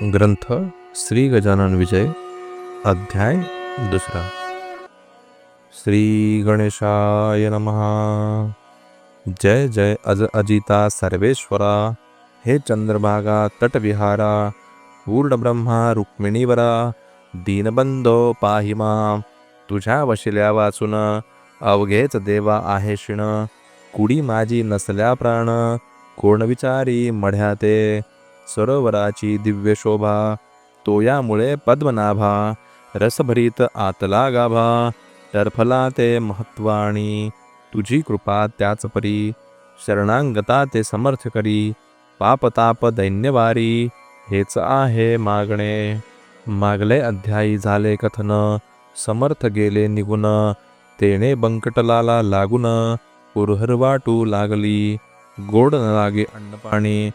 ग्रंथ श्री गजानन विजय अध्याय दुसरा. श्री गणेशाय नमः. जय जय अज अजिता सर्वेश्वरा हे चंद्रभागा तटविहारा पूर्णब्रह्मा रुक्मिणीवरा दीनबंधो पाहिमा तुझ्या वशिल्या वाचून अवघेच देवा आहे शिण कुडी माझी नसल्या प्राण कोण विचारी मढ्या ते? सरोवराची दिव्य शोभा तोयामुळे पद्मनाभा रसभरीत आतला गाभा टरफला ते महत्वाणी तुझी कृपा त्याच परी शरणांगता ते समर्थ करी पापताप दैन्यवारी हेच आहे मागणे. मागले अध्यायी झाले कथन समर्थ गेले निघून तेने बंकटलाला लागून पुरहर वाटू लागली गोड न लागे अन्नपाणी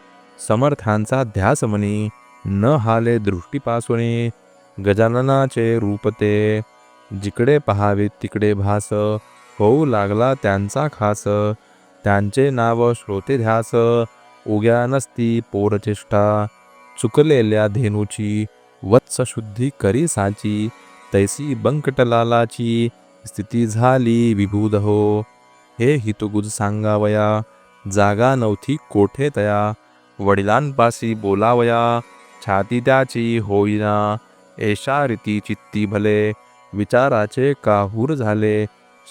समर्थांचा ध्यास म्हणे. न हाले दृष्टीपासून गजाननाचे रूप ते. जिकडे पहावे तिकडे भास. होऊ लागला त्यांचा खास. त्यांचे नाव श्रोते ध्यास. उग्या नसती पोरचेष्टा चुकलेल्या धेनूची वत्सशुद्धी करी साची. तैसी बंकटलालाची स्थिती झाली विभूद हो. हे हितगुज सांगावया. जागा नव्हती कोठे तया. वडिलांपाशी बोलावया छाती त्याची होईना. एषा रीती चित्ती भले विचाराचे काहूर झाले.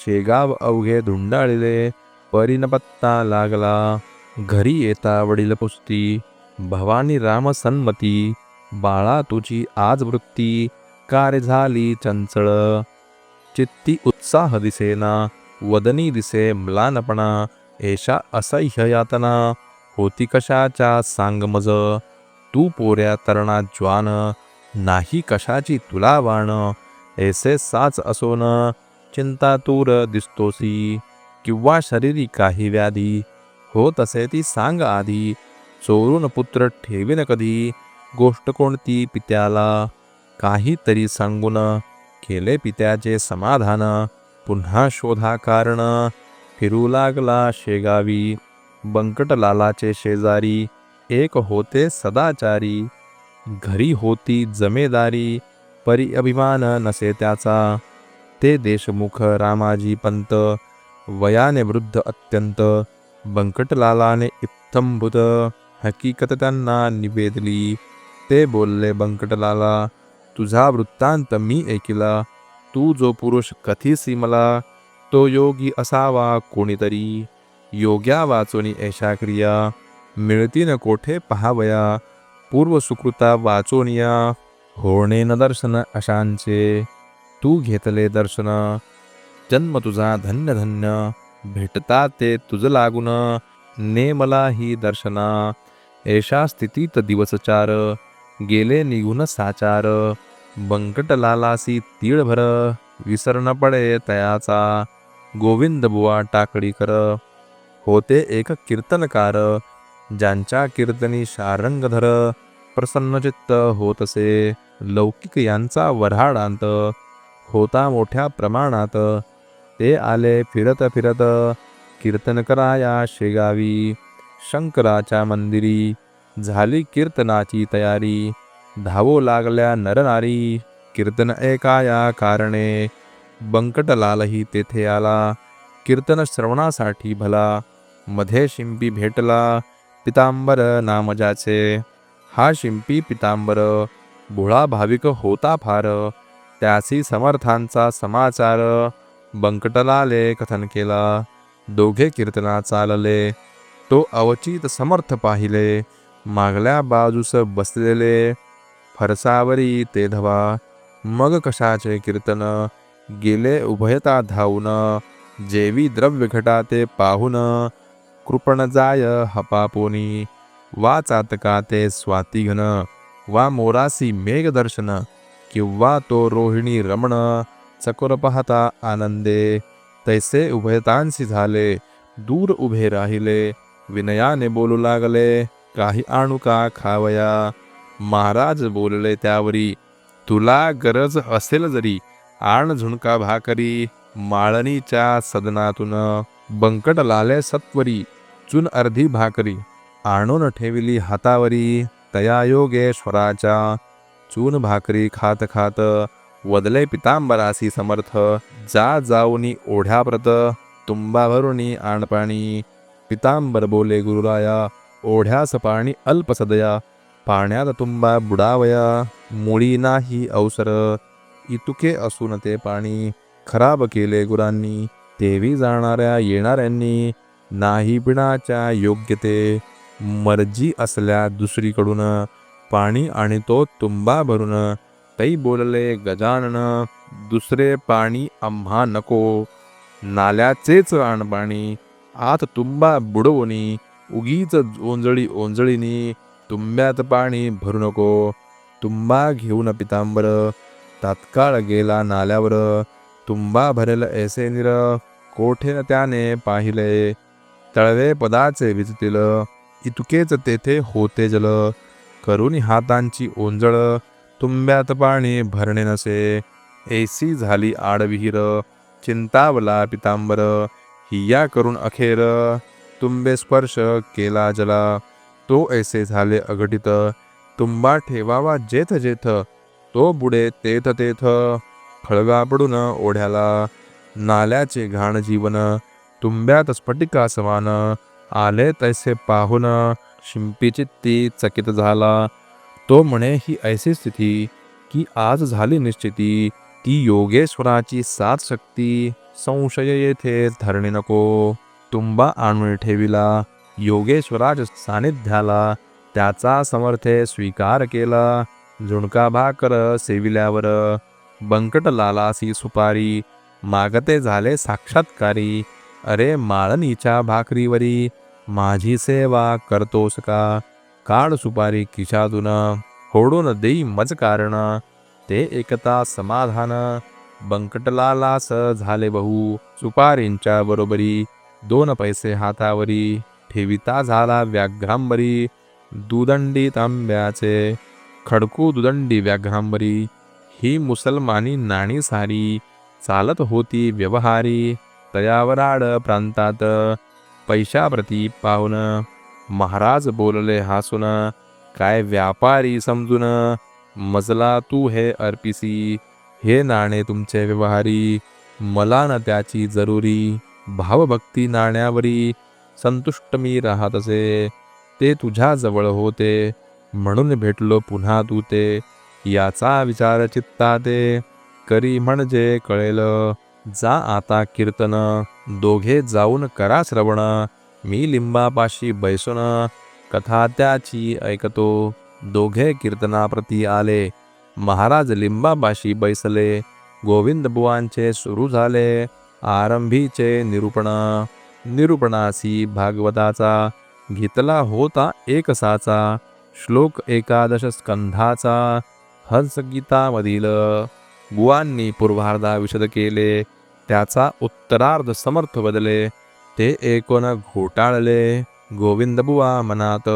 शेगाव अवघे धुंडाळले परिणपत्ता लागला. घरी येता वडील पुस्ती भवानी राम सन्मती. बाळा तुझी आज वृत्ती कार झाली चंचळ? चित्ती उत्साह दिसेना वदनी दिसे म्लानपणा. एषा असह्य यातना होती कशाच्या सांग मज तू पोऱ्या तरणा ज्वान नाही कशाची तुला वाण? ऐसे साच असोन चिंता तूर दिसतोसी किंवा शरीरी काही व्याधी? होत असे ती सांग आधी चोरून पुत्र ठेवीन कधी? गोष्ट कोणती पित्याला? काहीतरी सांगून केले पित्याचे समाधान पुन्हा शोधा कारण फिरू लागला शेगावी. बंकटलालाचे शेजारी एक होते सदाचारी. घरी होती जमेदारी परी अभिमान नसे त्याचा. ते देशमुख रामाजी पंत वयाने वृद्ध अत्यंत. बंकटलालाने इत्थंभूत हकीकत त्यांना निवेदली. ते बोलले बंकटलाला तुझा वृत्तांत मी ऐकिला. तू जो पुरुष कथीसी मला तो योगी असावा कोणीतरी. योग्या वाचोनी ऐशा क्रिया मिळतीन कोठे पहावया पूर्व सुकृता वाचोनिया होणे न दर्शन अशांचे तू घेतले दर्शन जन्म तुझा धन्य धन्य भेटता ते तुझ लागून ने मला ही दर्शना ऐशा स्थितीत दिवसचार गेले निघून साचार बंकटलालासी तीळभर न पडे तयाचा गोविंद बुवा टाकडी कर होते एक कीर्तनकार ज्यांच्या कीर्तनी शारंगधर प्रसन्नचित्त होत असे लौकिक यांचा वऱ्हाडांत होता मोठ्या प्रमाणात. ते आले फिरत फिरत कीर्तनकराया शेगावी. शंकराच्या मंदिरी झाली कीर्तनाची तयारी. धावो लागल्या नरनारी कीर्तन ऐकाया कारणे. बंकटलालही तेथे आला. कीर्तन श्रवणासाठी भला मध्ये शिंपी भेटला. पितांबर नामजाचे हा शिंपी पितांबर भोळा भाविक होता फार. त्यासी समर्थांचा समाचार बंकटलाले कथन केला. दोघे कीर्तना चालले. तो अवचित समर्थ पाहिले. मागल्या बाजूस बसलेले फरसावरी ते धवा. मग कशाचे कीर्तन? गेले उभयता धावून. जेवी द्रव्य घटा ते पाहून कृपणजाय हपापोनी वा चातका ते स्वातिघन वा मोरासी मेघदर्शन किंवा तो रोहिणी रमण चकोर पाहता आनंदे. तैसे उभयतांशी झाले दूर उभे राहिले विनयाने बोलू लागले काही आणू का खावया? महाराज बोलले त्यावरी तुला गरज असेल जरी आण झुणका भाकरी माळणीच्या सदनातून बंकट लाले सत्वरी चुन अर्धी भाकरी. आणून ठेविली हातावरी. तया योगेश्वराच्या चून भाकरी खात खात. वदले पितांबरासी समर्थ. जा जाऊनी ओढ्याप्रत तुंबा भरुनी आणपाणी पितांबर बोले गुरुराया. ओढ्यास पाणी अल्पसदया पाण्यात तुंबा बुडावया. मुळी नाही अवसर. इतुके असून ते पाणी. खराब केले गुरांनी. तेवी जाणाऱ्या येणाऱ्यांनी. नाही पिण्याच्या योग्यते. मर्जी असल्या दुसरीकडून पाणी आणि तो तुंबा भरून तै बोलले गजानन दुसरे पाणी आम्हा नको. नाल्याचेच आणपाणी आत तुंबा बुडवणी उगीच ओंजळी ओंजळीनी तुंब्यात पाणी भरू नको. तुंबा घेऊन पितांबर तात्काळ गेला नाल्यावर. तुंबा भरेल ऐसे निर कोठे त्याने पाहिले? तळवे पदाचे विजतील इतकेच तेथे होते जल करून हातांची ओंजळ तुंब्यात पाणी भरणे नसे ऐसी झाली आडविहीर चिंतावला पितांबर हिया करून अखेर तुंबे स्पर्श केला जला तो ऐसे झाले अघटित तुंबा ठेवावा जेथ जेथ तो बुडे तेथ तेथ खळगा पडून ओढ्याला नाल्याचे घाण जीवन तुंब्यात स्फटिका समान आले तैसे पाहून शिंपीचित्ती चकित झाला. तो म्हणे ही ऐसी स्थिती की आज झाली निश्चिती ती योगेश्वराची सात शक्ती. संशय येथे धरणे नको. तुंबा आणून ठेविला. योगेश्वराज सानिध्याला. त्याचा समर्थे स्वीकार केला. झुणका भाकर सेविल्यावर बंकट लालासी सुपारी. मागते झाले साक्षात्कारी. अरे माळणीच्या भाकरीवरी माझी सेवा करतोस का? काळ सुपारी खिशातून होडून देई मज कारण. ते एकता समाधान. बंकटलालास झाले बहु सुपारींच्या बरोबरी. दोन पैसे हातावरी ठेविता झाला व्याघ्रांबरी. दुदंडी तांब्याचे खडकू दुदंडी व्याघ्रांबरी. ही मुसलमानी नाणी सारी चालत होती व्यवहारी. तयावराड प्रांतात पैशाप्रती पाहून महाराज बोलले हासून काय व्यापारी समजून मजला तू हे अर्पिसी? हे नाणे तुमचे व्यवहारी मला न त्याची जरुरी. भावभक्ती नाण्यावरी संतुष्ट मी राहत असे. ते तुझ्या जवळ होते म्हणून भेटलो पुन्हा तू ते. याचा विचार चित्ता ते. करी म्हणजे कळेल जा आता कीर्तन. दोघे जाऊन करा श्रवण. मी लिंबापाशी बैसून कथा त्याची ऐकतो. दोघे कीर्तनाप्रती आले. महाराज लिंबापाशी बैसले. गोविंद बुवांचे सुरू झाले. आरंभीचे निरूपण. निरूपणासी भागवताचा घेतला होता एकसाचा. श्लोक एकादश स्कंधाचा हंसगीतामधील बुवांनी पूर्वार्धा विशद केले त्याचा उत्तरार्ध समर्थ बदले ते एकोण घोटाळले. गोविंद बुवा मनात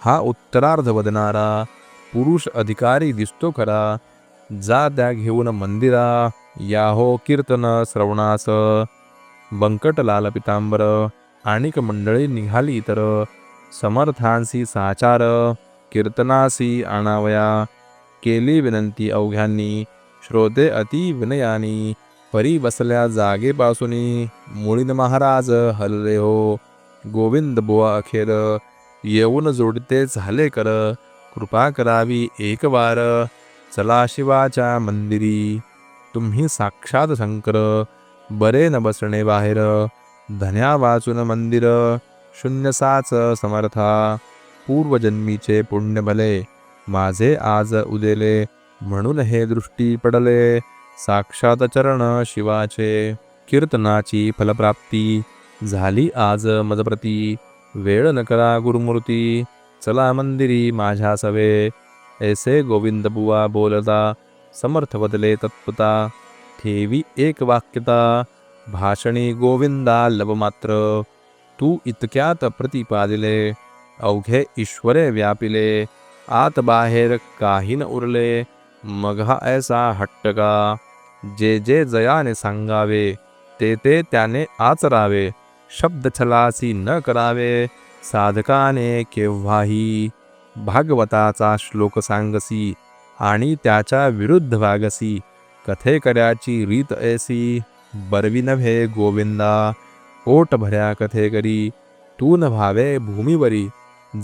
हा उत्तरार्ध बदणारा पुरुष अधिकारी दिसतो खरा जा त्या घेऊन मंदिरा याहो कीर्तन श्रवणास. बंकटलाल पितांबर आणिक मंडळी निघाली तर समर्थांसी साचार कीर्तनासी आणावया केली विनंती अवघ्यांनी श्रोते अति विनयानी परी बसल्या जागेपासूनी मुळीन महाराज हलले हो गोविंद बुवा अखेर येऊन जोडते झाले कर कृपा करावी एक वार चला शिवाच्या मंदिरी तुम्ही साक्षात शंकर बरे न बसणे बाहेर धन्या वाचून मंदिर शून्यसाच समर्था पूर्वजन्मीचे पुण्य भले माझे आज उदेले म्हणून हे दृष्टी पडले. साक्षात चरण शिवाचे कीर्तनाची फलप्राप्ती झाली आज मदप्रती. वेळ न करा गुरुमूर्ती चला मंदिरी माझ्या सवे. ऐसे गोविंदबुवा बोलता समर्थ बदले तत्पता. ठेवी एक वाक्यता भाषणी गोविंदा लव मात्र. तू इतक्यात प्रतिपादिले अवघे ईश्वरे व्यापिले. आत बाहेर काही न उरले. मग हा ऐसा हट्ट का जे जे जयाने सांगावे ते ते त्याने आचरावे शब्द छलासी न करावे साधकाने केव्हाही भागवताचा श्लोक सांगसी आणि त्याच्या विरुद्ध वागसी कथे रीत ऐसी बरवी नव्हे गोविंदा ओट भऱ्या कथे करी तू न भावे भूमीवरी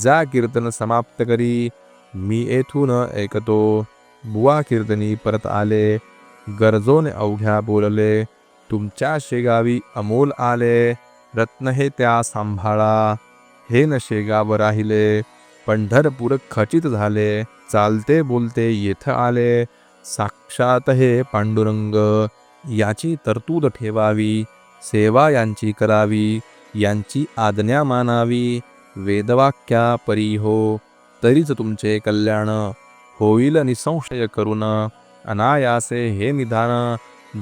जा कीर्तन समाप्त करी मी येथून ऐकतो. बुवा कीर्तनी परत आले. गरजोने अवघ्या बोलले तुमच्या शेगावी अमोल आले. रत्न हे त्या सांभाळा. हे न शेगाव राहिले. पंढरपूर खचित झाले. चालते बोलते येथ आले. साक्षात हे पांडुरंग. याची तरतूद ठेवावी. सेवा यांची करावी. यांची आज्ञा मानावी. वेदवाक्या परी हो. तरीच तुमचे कल्याण. होईल निसंशय करून अनायासे हे निधान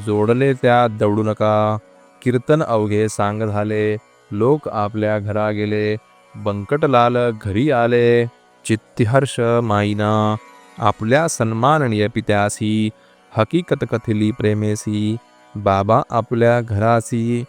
जोडले त्या दौडू नका. कीर्तन अवघे सांग झाले. लोक आपल्या घरा गेले. बंकटलाल घरी आले. चित्तिहर्ष माईना आपल्या सन्माननीय पित्यासी हकीकत कथिली प्रेमेसी बाबा आपल्या घरासी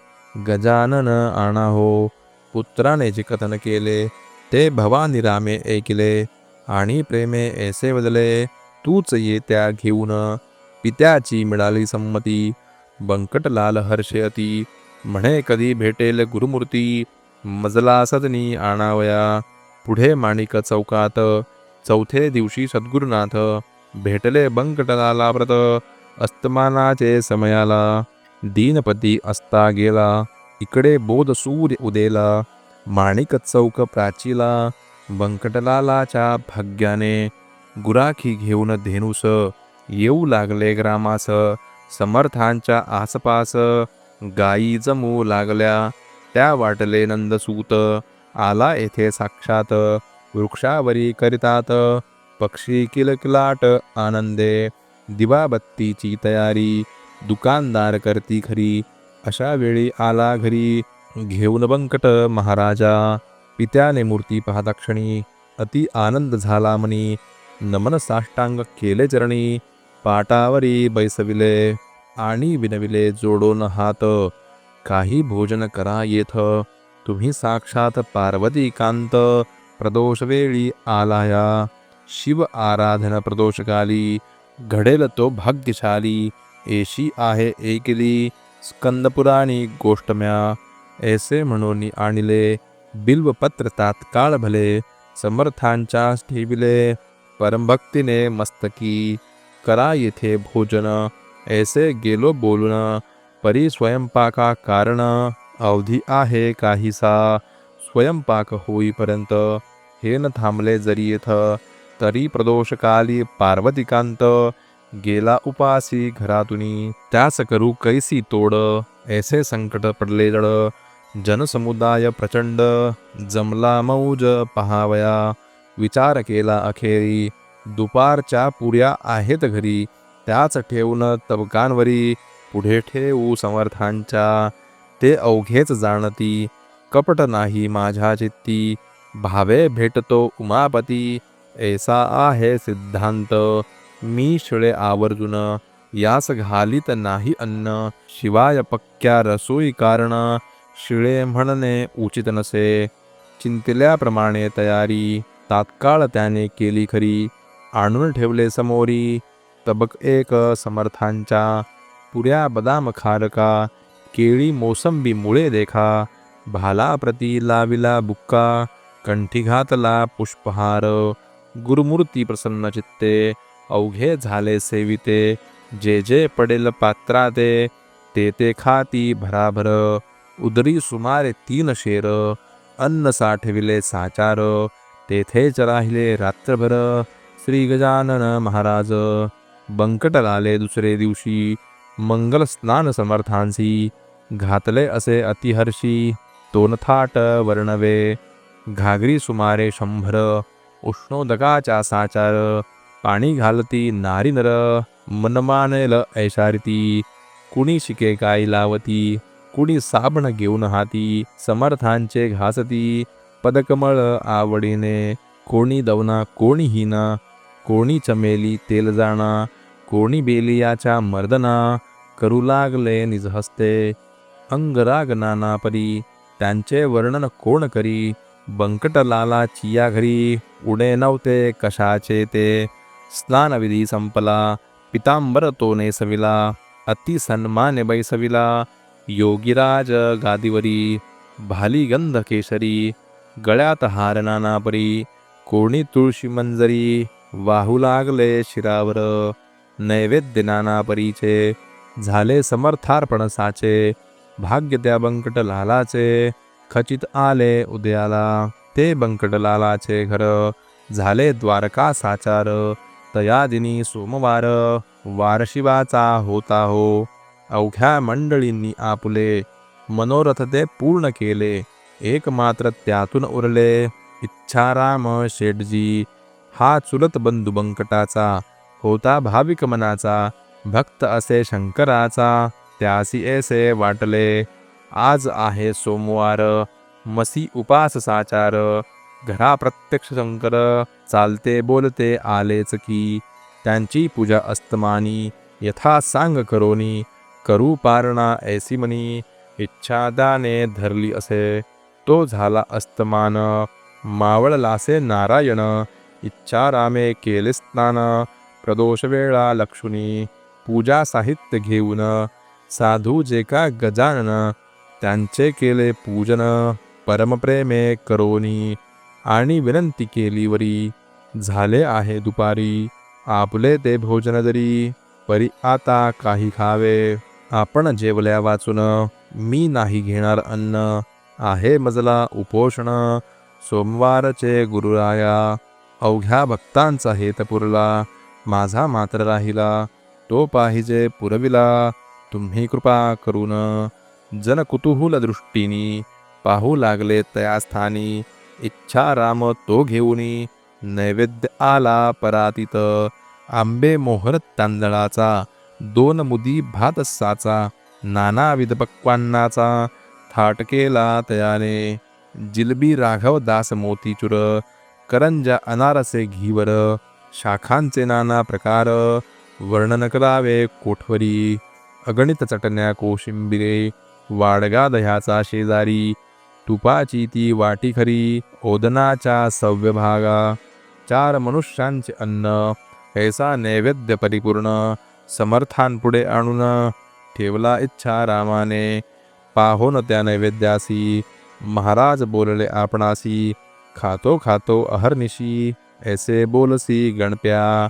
गजानन आणा हो. पुत्राने जे कथन केले ते भवानिरामे ऐकले. आणि प्रेमे ऐसे बदले तूच ये त्या घेऊन. पित्याची मिळाली संमती. बंकटलाल हर्षयती म्हणे कधी भेटेल गुरुमूर्ती? मजला सदनी आणावया. पुढे माणिक चौकात. चौथे दिवशी सद्गुरुनाथ. भेटले बंकटलाला व्रत अस्तमानाचे समयाला. दीनपती असता गेला. इकडे बोध सूर्य उदेला. माणिक चौक प्राचीला. बंकटलालाच्या भाग्याने गुराखी घेऊन धेनुस येऊ लागले ग्रामास. समर्थांच्या आसपास गायी जमू लागल्या. त्या वाटले नंदसूत आला येथे साक्षात. वृक्षावरी करितात. पक्षी किलकिलाट आनंदे. दिवाबत्तीची तयारी. दुकानदार करती खरी. अशा वेळी आला घरी घेऊन बंकट महाराजा. पित्याने मूर्ती पाहता क्षणी अति आनंद झाला म्हणी नमन साष्टांग केले चरणी पाटावरी बैसविले आणि विनविले जोडोन हात काही भोजन करा येथ तुम्ही साक्षात पार्वती कांत प्रदोष वेळी आलाया शिव आराधन प्रदोषकाली घडेल तो भाग्यशाली एशी आहे एकली स्कंदपुराणी गोष्टम्या ऐसे म्हणून आणले बिल्वपत्र तात्काळ भले समर्थांच्या ठेविले परमभक्तीने मस्तकी करा येथे भोजन ऐसे गेलो बोलून परी स्वयंपाका कारण अवधी आहे काहीसा स्वयंपाक होईपर्यंत हे न थांबले जरी येथ तरी प्रदोषकाली पार्वतीकांत गेला उपासी घरातुनी त्यास करू कैसी तोड ऐसे संकट पडले जड जनसमुदाय प्रचंड जमला मौज पहावया विचार केला अखेरी दुपारच्या पुऱ्या आहेत घरी त्याच ठेवून तबकांवरी पुढे ठेवू समर्थांच्या ते अवघेच जाणती कपट नाही माझ्या चित्ती भावे भेटतो उमापती ऐसा आहे सिद्धांत मी शिळे आवर्जून यास घालीत नाही अन्न शिवाय पक्क्या रसोई कारण शिळे म्हणणे उचित नसे चिंतल्याप्रमाणे तयारी तात्काळ त्याने केली खरी आणून ठेवले समोरी तबक एक समर्थांच्या पुऱ्या बदाम खारका केळी मोसंबी मुळे देखा भाला प्रती लाविला बुक्का कंठी घातला पुष्पहार गुरुमूर्ती प्रसन्न चित्ते अवघे झाले सेविते जे जे पडेल पात्राते ते ते खाती भराभर उदरी सुमारे तीन शेर अन्न साठविले साचार तेथेच राहिले रात्रभर श्री गजानन महाराज. बंकट दुसरे दिवशी मंगल स्नान समर्थांसी घातले असे अतिहर्षी तोनथाट वर्णवे. घागरी सुमारे शंभर उष्णोदकाचा साचार पाणी घालती नारी नर मनमानेल ऐशारिती कुणी शिके काय लावती? कुणी साबण घेऊन हाती समर्थांचे घासती पदकमळ आवडीने कोणी दवना कोणी हिना कोणी चमेली तेल जाणा कोणी बेलियाच्या मर्दना करू लागले निजहस्ते अंगराग नाना परी त्यांचे वर्णन कोण करी बंकटलाला चिया घरी उडे नव्हते कशाचे ते स्नानविधी संपला पितांबर तो नेसविला अति सन्माने बैसविला योगीराज गादीवरी भाली गंध गळ्यात हार नानापरी कोणी तुळशी मंजरी वाहू लागले शिरावर नैवेद्य नानापरीचे झाले समर्थार्पण साचे भाग्य त्या बंकट लालाचे खचित आले उदयाला ते बंकट लालाचे घर झाले द्वारका साचार तयादिनी सोमवार वारशिवाचा होता हो अवघ्या मंडळींनी आपले मनोरथ ते पूर्ण केले. एक मात्र त्यातून उरले इच्छाराम शेटजी हा चुलत बंधू बंकटाचा होता भाविक मनाचा भक्त असे शंकराचा त्यासी ऐसे वाटले. आज आहे सोमवार मसी उपास साचार घरा प्रत्यक्ष शंकर चालते बोलते आलेच की त्यांची पूजा अस्तमानी यथा सांग करोनी करू पारणा ऐसी म्हणी इच्छादाने धरली असे तो झाला अस्तमान मावळलासे नारायण इच्छारामे केले स्नान प्रदोष वेळा लक्षुनी पूजा साहित्य घेऊन साधू जे का गजानन त्यांचे केले पूजन परमप्रेमे करोनी आणि विनंती केली वरी झाले आहे दुपारी आपले ते भोजन जरी परी आता काही खावे. आपण जेवल्या वाचून मी नाही घेणार अन्न. आहे मजला उपोषण. सोमवारचे गुरुराया अवघ्या भक्तांचा हेत पुरला. माझा मात्र राहिला तो पाहिजे पुरविला. तुम्ही कृपा करून जन कुतूहल दृष्टीनी पाहू लागले तया स्थानी. इच्छा राम तो घेऊनी नैवेद्य आला परातीत. आंबे मोहर तांदळाचा दोन मुदी भात साचा नानाविध पक्वांनाचा थाट केला तयाने. जिलबी राघव दास मोतीचूर करंजा अनारसे घीवर शाखांचे नाना प्रकार वर्णन करावे कोठवरी अगणित चटण्या कोशिंबिरे वाडगा दह्याचा शेजारी तुपाची ती वाटी खरी ओदनाच्या सव्य भागा चार मनुष्यांचे अन्न ऐसा नैवेद्य परिपूर्ण समर्थांपुढे आणून ठेवला इच्छा रामाने. पाहोन त्या नैवेद्यासी. महाराज बोलले आपणासी. खातो खातो अहर्निशी. ऐसे बोलसी गणप्या.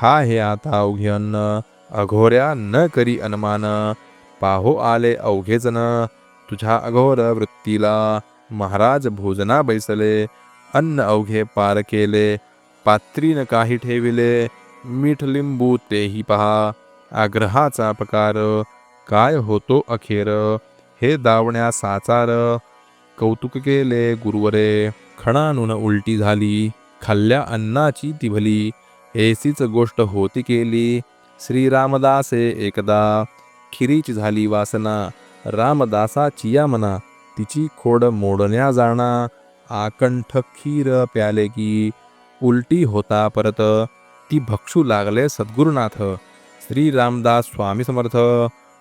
खा हे आता अवघे अन्न. अघोऱ्या न करी अनमान. पाहो आले अवघेजन तुझ्या अघोर वृत्तीला महाराज भोजना बैसले. अन्न अवघे पार केले. पात्रीन काही ठेविले. मीठ लिंबू तेही पहा. आग्रहाचा प्रकार काय होतो अखेर? हे दावण्या साचार. कौतुक केले गुरुवरे. खणानून उलटी झाली. खाल्ल्या अन्नाची तिभली. एसीच ऐसीच गोष्ट होती केली. श्रीरामदासे एकदा. खिरीच झाली वासना. रामदासाची चिया मना. तिची खोड मोडण्या जाणा. आकंठ खीर प्याले की. उलटी होता परत. ती भक्षू लागले सद्गुरुनाथ. श्री रामदास स्वामी समर्थ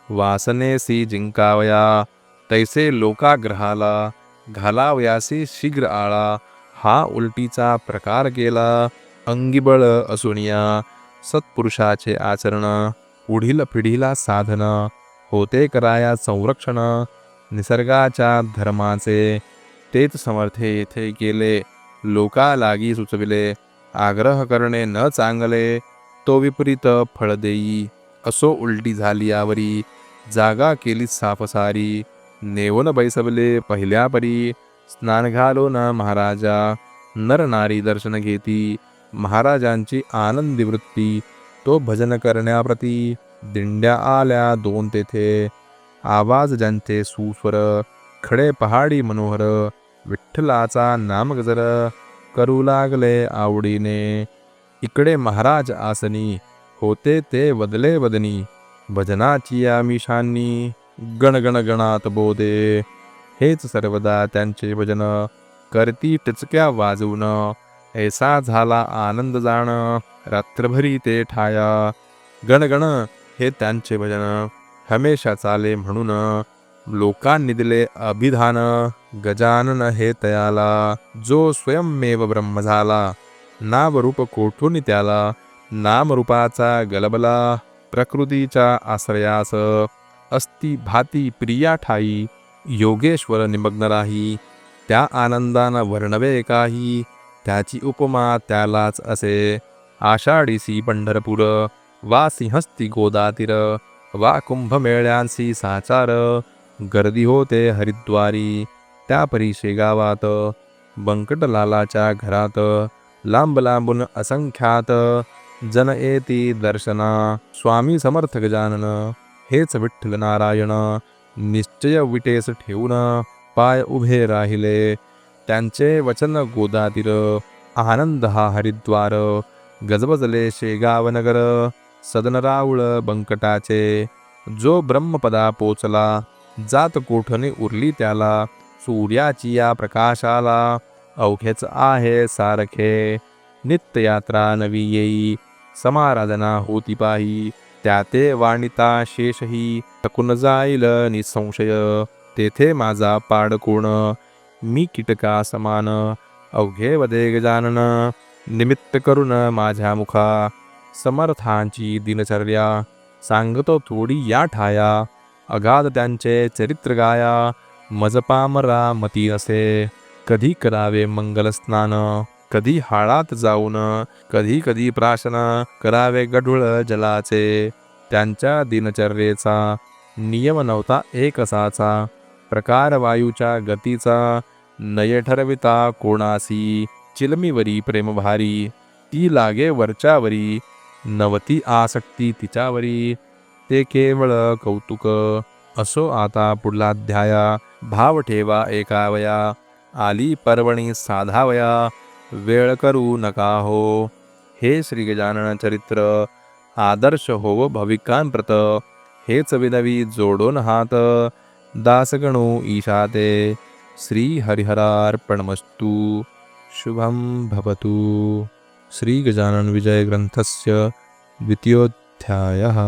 वासनेसी जिंकावया तैसे लोकाग्रहाला घालावयासी शीघ्र आळा हा उलटीचा प्रकार केला. अंगिबळ असुनिया सत्पुरुषाचे आचरण पुढील पिढीला साधन होते कराया संरक्षण निसर्गाच्या धर्माचे तेच समर्थे येथे केले लोका लागी सुचविले आग्रह करणे न चांगले तो विपरीत फळ देई असो उलटी झाली यावरी जागा केली साफसारी नेवन बैसवले पहिल्या परी स्नान घालून महाराजा नर नारी दर्शन घेती महाराजांची आनंदी वृत्ती तो भजन करण्याप्रती दिंड्या आल्या दोन तेथे आवाज ज्यांचे सुस्वर खडे पहाडी मनोहर विठ्ठलाचा नामगजर करू लागले आवडीने. इकडे महाराज आसनी होते ते वदले वदनी भजनाची आमिषांनी गण गण गणात बोधे. हेच सर्वदा त्यांचे भजन करती टिचक्या वाजवून. ऐसा झाला आनंद जाण रात्रभरी ते ठाया. गणगण हे त्यांचे भजन हमेशा चाले म्हणून. लोकांनी दिले अभिधान. गजानन हे तयाला जो स्वयंमेव ब्रह्म झाला नामरूप कोठून त्याला नामरूपाचा गलबला प्रकृतीच्या आश्रयास अस्ति भाती प्रिया ठाई योगेश्वर निमग्न राही त्या आनंदानं वर्णवे काही त्याची उपमा त्यालाच असे आषाढीसी पंढरपूर वा सिंहस्ती गोदातीर वा कुंभमेळ्यांसी साचार गर्दी होते हरिद्वारी त्या परीशे गावात बंकटलालाच्या घरात लांब लांबून असंख्यात जन येती दर्शना स्वामी समर्थ गजानन हेच विठ्ठल नारायण निश्चय विटेस ठेवून पाय उभे राहिले. त्यांचे वचन गोदातीर आनंद हा हरिद्वार गजबजले शेगावनगर सदनरावळ बंकटाचे. जो ब्रह्मपदा पोचला जात कोठने उरली त्याला सूर्याची या प्रकाशाला. अवघेच आहे सारखे. नित्ययात्रा नवी येई. समाराधना होती पाही त्या ते वाणिता शेषही. टकून जाईल निसंशय. तेथे माझा पाडकोण मी कीटका समान. अवघे वदे गजानन. निमित्त करून माझ्या मुखा. समर्थांची दिनचर्या. सांगतो थोडी या ठाया. अगाध त्यांचे चरित्र गाया. मजपामरा मती असे. कधी करावे मंगलस्नान कधी हाळात जाऊन कधी कधी प्राशन करावे गढूळ जलाचे. त्यांच्या दिनचर्येचा नियम नव्हता एक असाचा प्रकार वायूच्या गतीचा नय ठरविता कोणासी चिलमीवरी प्रेमभारी. ती लागे वरच्यावरी नवती आसक्ती तिच्यावरी. ते केवळ कौतुक असो आता पुढला अध्याया भाव ठेवा एकावया आली पर्वणी साधावया वेळ करू नका हो. हे श्री गजानन चरित्र आदर्श होव भविकांप्रत हेच विनवी जोडून हात दासगणू ईशाते श्री हरिहरार्पणमस्तु. शुभं भवतु. श्री गजानन विजय ग्रंथस्य द्वितीयोध्यायः